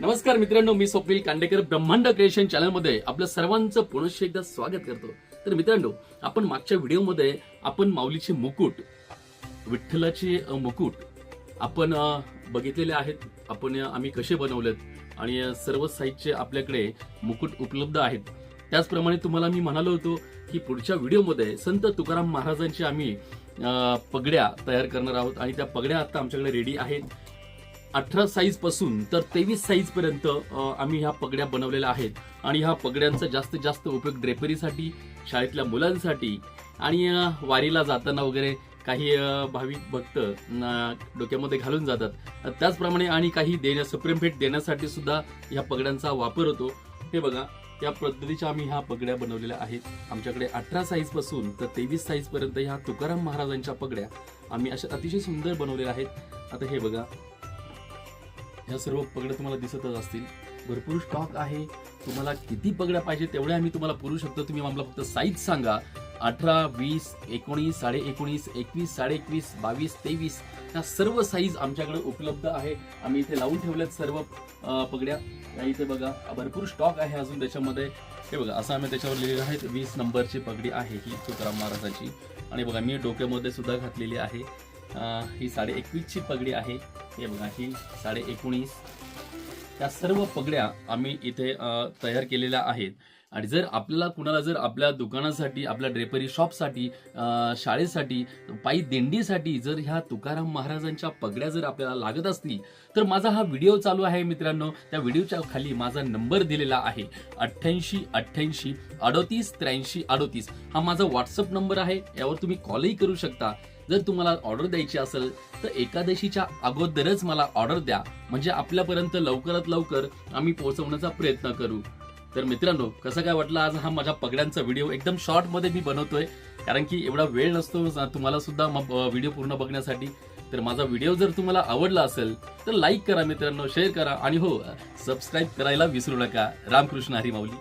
नमस्कार मित्रांनो मी स्वप्नील कांडेकर. ब्रह्मांड क्रिएशन चॅनलमध्ये आपलं सर्वांचं पुनश्च एकदा स्वागत करतो. तर मित्रांनो आपण मागच्या व्हिडिओमध्ये आपण माऊलीचे मुकुट विठ्ठलाचे मुकुट आपण बघितलेले आहेत. आपण आम्ही कसे बनवलेत आणि सर्व साईजचे आपल्याकडे मुकुट उपलब्ध आहेत. त्याचप्रमाणे तुम्हाला मी म्हणालो होतो की पुढच्या व्हिडिओमध्ये संत तुकाराम महाराजांची आम्ही पगड्या तयार करणार आहोत आणि त्या पगड्या आता आमच्याकडे रेडी आहेत. अठरा साईजपासून तर तेवीस साईज पर्यंत आम्ही ह्या पगड्या बनवलेल्या आहेत. आणि ह्या पगड्यांचा जास्तीत जास्त उपयोग ड्रेपरीसाठी शाळेतल्या मुलांसाठी आणि वारीला जाताना वगैरे काही भाविक भक्त डोक्यामध्ये घालून जातात. त्याचप्रमाणे आणि काही देण्या सुप्रीम भेट देण्यासाठी सुद्धा ह्या पगड्यांचा वापर होतो. हे बघा या पद्धतीच्या आम्ही ह्या पगड्या बनवलेल्या आहेत. आमच्याकडे अठरा साईजपासून तर तेवीस साईज पर्यंत ह्या तुकाराम महाराजांच्या पगड्या आम्ही अशा अतिशय सुंदर बनवलेल्या आहेत. आता हे बघा ह्या सर्व पगड्या तुम्हाला दिसतच असतील. भरपूर स्टॉक आहे. तुम्हाला किती पगड्या पाहिजे तेवढ्या आम्ही तुम्हाला पुरू शकतो. तुम्ही आम्हाला फक्त साईज सांगा. अठरा वीस एकोणीस साडे एकोणीस एकवीस साडे एकवीस बावीस तेवीस. ह्या सर्व साईज आमच्याकडे उपलब्ध आहे. आम्ही इथे लावून ठेवल्यात सर्व पगड्या. या इथे बघा भरपूर स्टॉक आहे अजून त्याच्यामध्ये. हे बघा असं आम्ही त्याच्यावर लिहिलेलं आहे. वीस नंबरची पगडी आहे ही तुकाराम महाराजाची. आणि बघा मी डोक्यामध्ये सुद्धा घातलेली आहे. ही साडे एकवीसची पगडी आहे. हे बघा ही साडे एकोणीस. या सर्व पगड्या आम्ही इथे तयार केलेल्या आहेत. आणि जर आपल्याला कुणाला जर आपल्या दुकानासाठी आपल्या ड्रेपरी शॉपसाठी शाळेसाठी पायी दिंडीसाठी जर ह्या तुकाराम महाराजांच्या पगड्या जर आपल्याला लागत असतील तर माझा हा व्हिडिओ चालू आहे मित्रांनो. त्या व्हिडिओच्या खाली माझा नंबर दिलेला आहे. अठ्ठ्याऐंशी अठ्ठ्याऐंशी अडोतीस त्र्याऐंशी अडोतीस. हा माझा व्हॉट्सअप नंबर आहे. यावर तुम्ही कॉलही करू शकता. जर तुम्हाला ऑर्डर द्यायची असेल तर एकादशीच्या अगोदरच मला ऑर्डर द्या. म्हणजे आपल्यापर्यंत लवकरात लवकर आम्ही पोहोचवण्याचा प्रयत्न करू. तर मित्रांनो कसं काय वाटलं आज हा माझ्या पगड्यांचा व्हिडिओ? एकदम शॉर्टमध्ये मी बनवतोय. कारण की एवढा वेळ नसतो तुम्हाला सुद्धा व्हिडिओ पूर्ण बघण्यासाठी. तर माझा व्हिडिओ जर तुम्हाला आवडला असेल तर लाईक करा मित्रांनो शेअर करा. आणि हो सबस्क्राईब करायला विसरू नका. रामकृष्ण हरी माऊली.